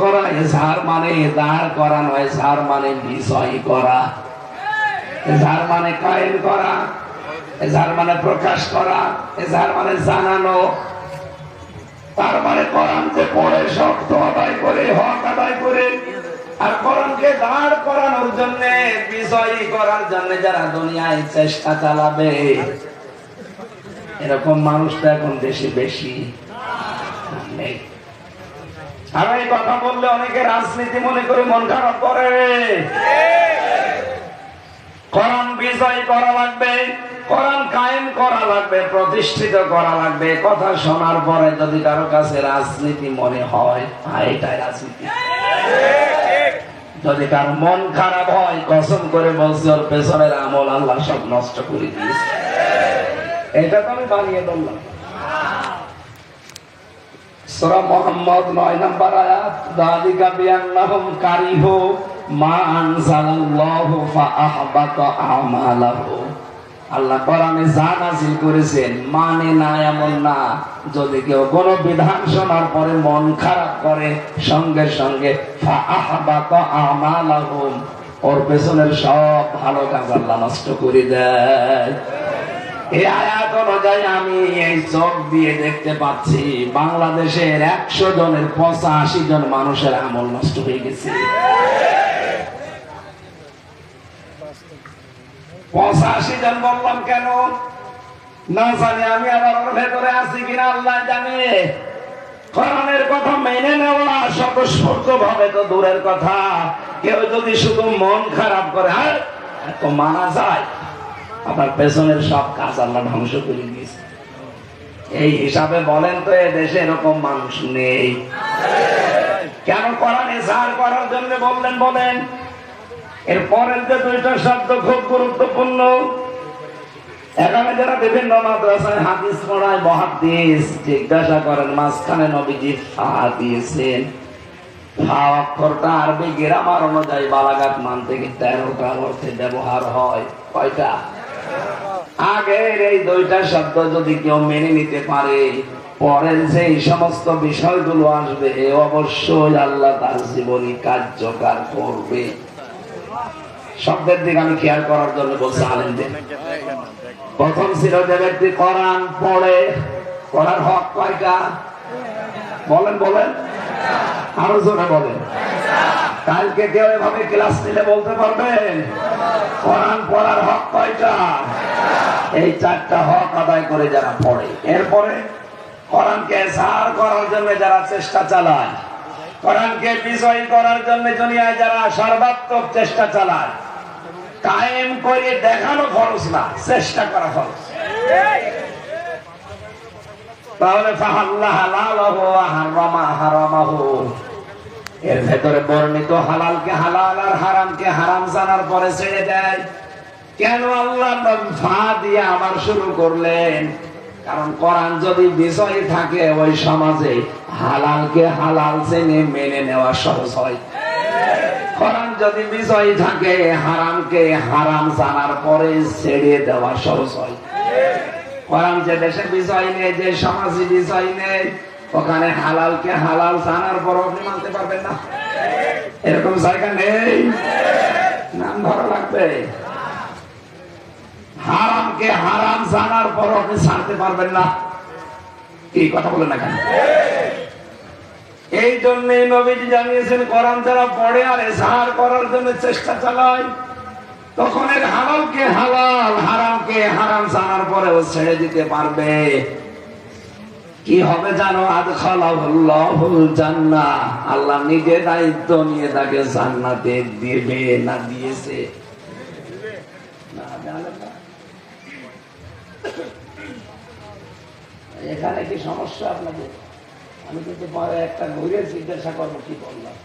করা মানে দাঁড় মানে বিষয় করা। মানে কায়েম করা মানে প্রকাশ করা মানে জানানো। তার মানে পড়ে শক্ত আদায় করে, হক আদায় করে, আর দাঁড় করানোর জন্য করার জন্য যারা দুনিয়ায় চেষ্টা চালাবে। এরকম মানুষটা এখন বেশি বেশি আর এই কথা বললে অনেকে রাজনীতি মনে করে মন খারাপ করে। কোরআন বিজয় করা লাগবে, কোরআন কায়েম করা লাগবে, প্রতিষ্ঠিত করা লাগবে কথা শোনার পরে যদি কারও কাছে রাজনীতি মনে হয় এটাই রাজনীতি। যদি তার মন খারাপ হয়, কসম করে বলছি পেছনের আমল আল্লাহ সব নষ্ট করে দিয়েছে। এটা তো আমি বানিয়ে বললাম। সূরা মুহাম্মদ 9 নম্বর আয়াত মা আল্লাহ কোরআনে যা করেছেন মানে না এমন না, যদি কেউ কোন বিধান শোনার পরে মন খারাপ করে, সঙ্গে সঙ্গে আমালাহুম, ওর পেছনের সব ভালো কাজ আল্লাহ নষ্ট করে দেয়। আমি এই চোখ দিয়ে দেখতে পাচ্ছি, বাংলাদেশের একশো জনের পঁচাশি জন মানুষের আমল নষ্ট হয়ে গেছে। পঁচাশি জন বললাম কেন? না জানি, আমি ভেতরে আছি কিনা আল্লাহ জানে। কোরআনের কথা মেনে নেওয়া ভাবে তো দূরের কথা। কেউ যদি শুধু মন খারাপ করে হ্যাঁ এত মানা যায়। আপনার পেছনের সব কাজ আল্লাহ ধ্বংস করে দিয়েছে। এই হিসাবে বলেন তো, এ দেশে এরকম মানুষ নেই। কেন কোরআনে সার করার জন্য বললেন, বলেন, এর পরের যে দুইটা শব্দ খুব গুরুত্বপূর্ণ। এখানে যারা বিভিন্ন মাদ্রাসায় হাদিস পড়ায়, মহাদিস, জিজ্ঞাসা করেন, মাঝখানে নবীজি ফা দিয়েছেন। ফা অক্ষরটা আরবি, গ্রামার অনুযায়ী বালাঘাট মান থেকে তেরোটা অর্থে ব্যবহার হয়। কয়টা? আগের এই দুইটা শব্দ যদি কেউ মেনে নিতে পারে, পরের যে সমস্ত বিষয়গুলো আসবে অবশ্যই আল্লাহ তার জীবনী কার্যকর করবে। শব্দের দিকে আমি খেয়াল করার জন্য বলছি প্রথম ছিল যে ব্যক্তি পড়ে পড়ার হক কয়টা বলেন বলেন। আরও জোরে বলেন। কালকে কেউ এভাবে ক্লাস নিলে বলতে পারবেন? কোরআন পড়ার হক কয়টা? এই চারটা হক আদায় করে যারা পড়ে। এরপরে কোরআনকে সার করার জন্য যারা চেষ্টা চালায়, কোরআনকে বিজয়ী করার জন্য দুনিয়ায় যারা সর্বাত্মক চেষ্টা চালায়, কায়েম করে দেখানো খরচ না, চেষ্টা করা খরচ তাহলে ফাহাল্লাহ হালালাহু ওয়া হারামা হারামাহু। এর ভেতরে বর্ণিত হালালকে হালাল আর হারামকে হারাম জানার পরে ছেড়ে দেয়। কেন আল্লাহ ফা দিয়ে আবার শুরু করলেন? কারণ কোরআন যদি বিষয় থাকে, ওই সমাজে হালালকে হালাল জেনে মেনে নেওয়া সহজ হয়। কোরআন যদি বিষয় থাকে, হারামকে হারাম জানার পরে ছেড়ে দেওয়া সহজ হয়। কোরআন যে দেশে বিষয় নেই, যে সমাজে বিষয় নেই ওখানে হালালকে হালাল জানার পর আপনি মানতে পারবেন না। এরকম জায়গা নেই। নাম ধরা লাগবে। হারামকে হারাম জানার পর আপনি ছাড়তে পারবেন না। কি কথা বলেন না কেন? এই জন্য নবীজি জানিয়েছেন, কোরআন যারা পড়ে আর এসার করার জন্য চেষ্টা চালায়, তখন এর হালালকে হালাল, হারামকে হারাম জানার পরেও ছেড়ে দিতে পারবে। কি হবে জানো? জান্না আল্লাহ নিজে দায়িত্ব নিয়ে তাকে জান্নাতে দেবে না দিয়েছে? এখানে কি সমস্যা আপনাদের? আমি কিন্তু পরে একটা ঘুরে জিজ্ঞাসা করব, কি বললাম?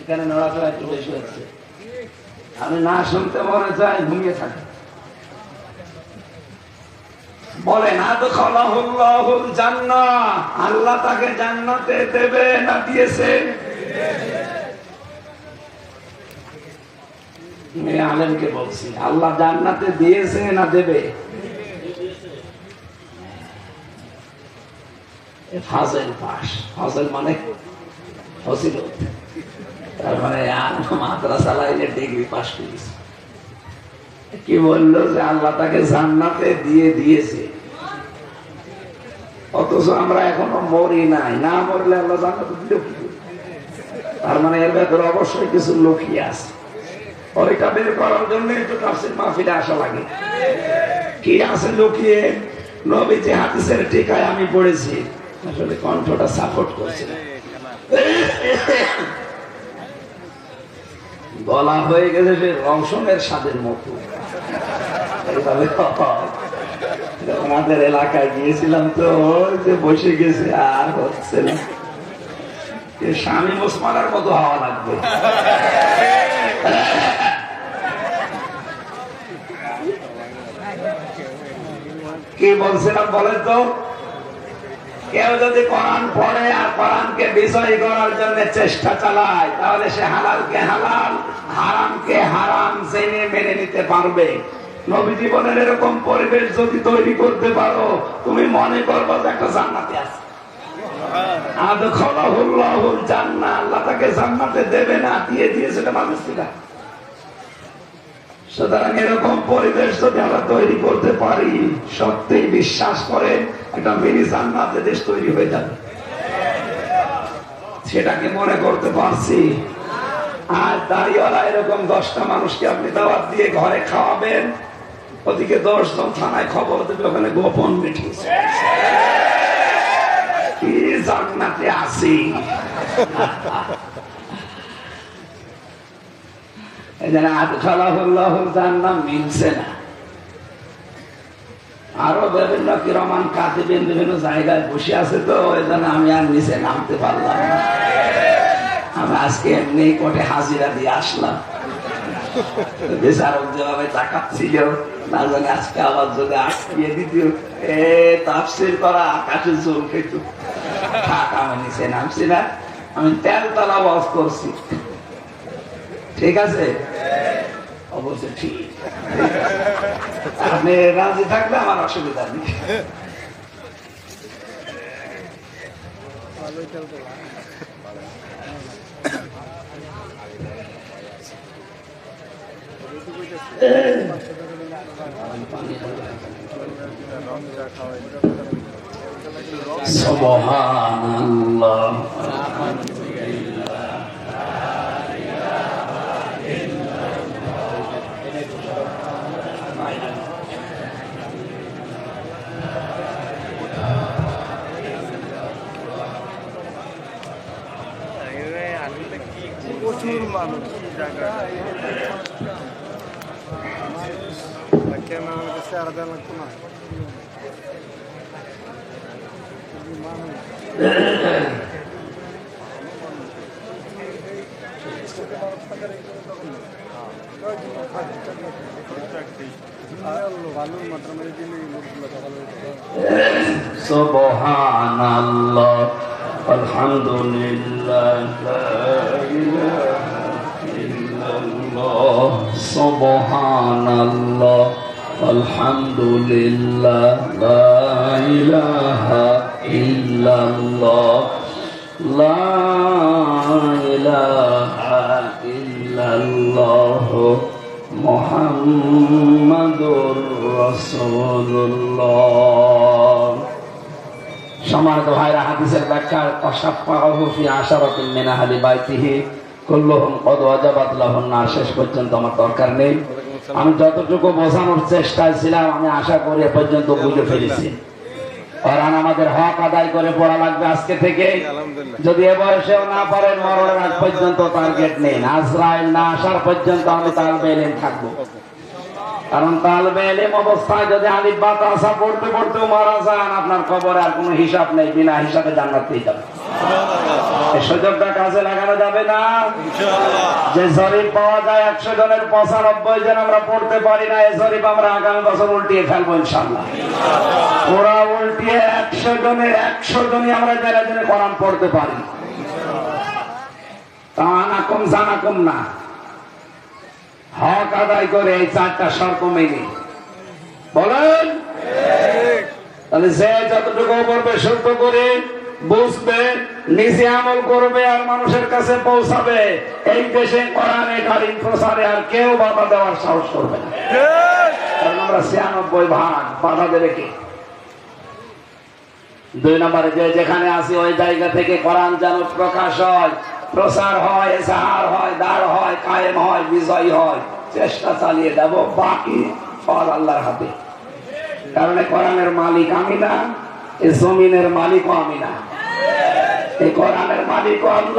এখানে নড়াচড়া একটু বেশি হচ্ছে। আমি না শুনতে মনে চাই ঘুমিয়ে থাকি। বলেন আল্লাহ তাকে জান্নাতে দেবে না দিয়েছে? বলছি, আল্লাহ জান্নাতে দিয়েছে না দেবে? মানে মানে মাদ্রাসা লাইনে ডিগ্রি পাস করেছে। কি বলল যে আল্লাহ তাকে জান্নাতে দিয়ে দিয়েছে? অথচ আমরা এখনও মরি নাই। না মরলে আল্লাহ জান্নাতে তার মানে এর ভেতরে অবশ্যই কিছু লুকিয়ে আছে। ওইটা বের করার জন্য একটু তাফসির মাহফিলে আসা লাগে। কি আছে লুকিয়ে যে হাদিসের টিকায় আমি পড়েছি। আসলে কণ্ঠটা সাপোর্ট করছে। না। গলা হয়ে গেছে সে রংসনের স্বাদের মতো। আমাদের এলাকায় গিয়েছিলাম তো যে বসে গেছে, আর হচ্ছে না। স্বামী ওসমানের মতো হওয়া লাগবে। কি বলছিলাম বলেন তো? কেউ যদি কোরআন পড়ে আর কোরআনকে বিজয়ী করার জন্য চেষ্টা চালায়, তাহলে সে হালালকে হালাল, হারামকে হারাম জেনে মেনে নিতে পারবে। নবী জীবনের এরকম পরিবেশ যদি তৈরি করতে পারো, তুমি মনে করব যে একটা জান্নাতে আছে। আদখলাহুল্লাহুল জান্নাহ, আল্লাহ তাকে জান্নাতে দেবে না, দিয়ে দিয়েছে এটা মানুষ কিনা সুতরাং এরকম পরিবেশ যদি আমরা তৈরি করতে পারি, সত্যিই বিশ্বাস করে একটা মিনি জান্নাতে দেশ তৈরি হয়ে যাবে। সেটাকে মনে করতে পারছি। আর দাঁড়িয়েওয়ালা এরকম দশটা মানুষকে আপনি দাওয়াত দিয়ে ঘরে খাওয়াবেন, ওদিকে দশ জন থানায় খবর দেবে, ওখানে গোপন মিটিং। কি জান্নাতে আসি জান্নাত মিলছে না। আরও বিভিন্ন কিরমান বিভিন্ন জায়গায় বসে আছে তো ওই জন্য আমি আর নিচে নামতে পারলাম না। আমি আজকে এমনি হাজিরা দিয়ে আসলাম। বিচারক যেভাবে তাকাচ্ছিল, না জানি আজকে আবার যদি আটকিয়ে দ্বিতীয় এ তাফসির করা আকাশে জল খেত আমি নিচে নামছি না। আমি তেলতলা বস করছি। ঠিক আছে? অবশ্যই ঠিক। আপনি রাজি থাকলে আমার অসুবিধা নেই। সুবহানাল্লাহ। প্রচুর মানুষ জায়গায় ক্যামেরার কাছে আর দেওয়া লাগতো না ভালোর মাত্রা সুবহানাল্লাহ আলহামদুলিল্লাহ লা ইলাহা ইল্লাল্লাহ লা ইলাহা ইল্লাল্লাহ মুহাম্মাদুর রাসূলুল্লাহ সম্মানিত ভাইরা, হাদিসের ব্যাখ্যা অসাফাহু ফি আশারাতিন মিন আহলি বাইতিহি, কুল্লুহুম কদ ওয়াজাবাত লাহুন না শেষ পর্যন্ত আমার দরকার নেই। আমি যতটুকু বোঝানোর চেষ্টায় ছিলাম আমি আশা করি পর্যন্ত বুঝে ফেলেছি। কারণ আমাদের হক আদায় করে পড়া লাগবে আজকে থেকে। যদি এ বয়সেও না পারেন মরণের আগ পর্যন্ত টার্গেট নেই। আজরাইল না আসার পর্যন্ত আমি তালবে এলেন থাকব। কারণ তালবে এলেম অবস্থায় যদি আলিফ বা তাসা পড়তে পড়তেও মারা যান আপনার কবরে আর কোনো হিসাব নেই বিনা হিসাবে জান্নাতেই যাবে এই সুযোগটা কাজে লাগানো যাবে না। যে জরিপ পাওয়া যায় একশো জনের পঁচানব্বই জন আমরা পড়তে পারি না এই জরিপ আমরা আগামী বছর উল্টিয়ে ফেলব ইনশাল্লাহ ওরা উল্টিয়ে একশো জনের একশো জনই আমরা যারা জনে কোরআন পড়তে পারি। তা আনাকম জানাকম না। হক আদায় করে এই চারটা শর্ত মেনে। বলেন? তাহলে যে যতটুকু পড়বে শুদ্ধ করে বুঝবে, নিজে আমল করবে আর মানুষের কাছে পৌঁছাবে। এই দেশে কোরআনে কারিম প্রসারে আর কেউ বাধা দেওয়ার সাহস করবে কারণ আমরা ছিয়ানব্বই ভাগ বাধা দেবে কে? দুই নম্বরে, যে যেখানে আসি ওই জায়গা থেকে কোরআন যেন প্রকাশ হয়, প্রসার হয় এসাহার হয়, দাঁড় হয়, কায়েম হয়, বিজয় হয়, চেষ্টা চালিয়ে দেব বাকি ফল আল্লাহর হাতে। কারণ কোরআনের মালিক আমি না, এই জমিনের মালিকও আমি না। এই কোরআনের মালিক আল্লাহ।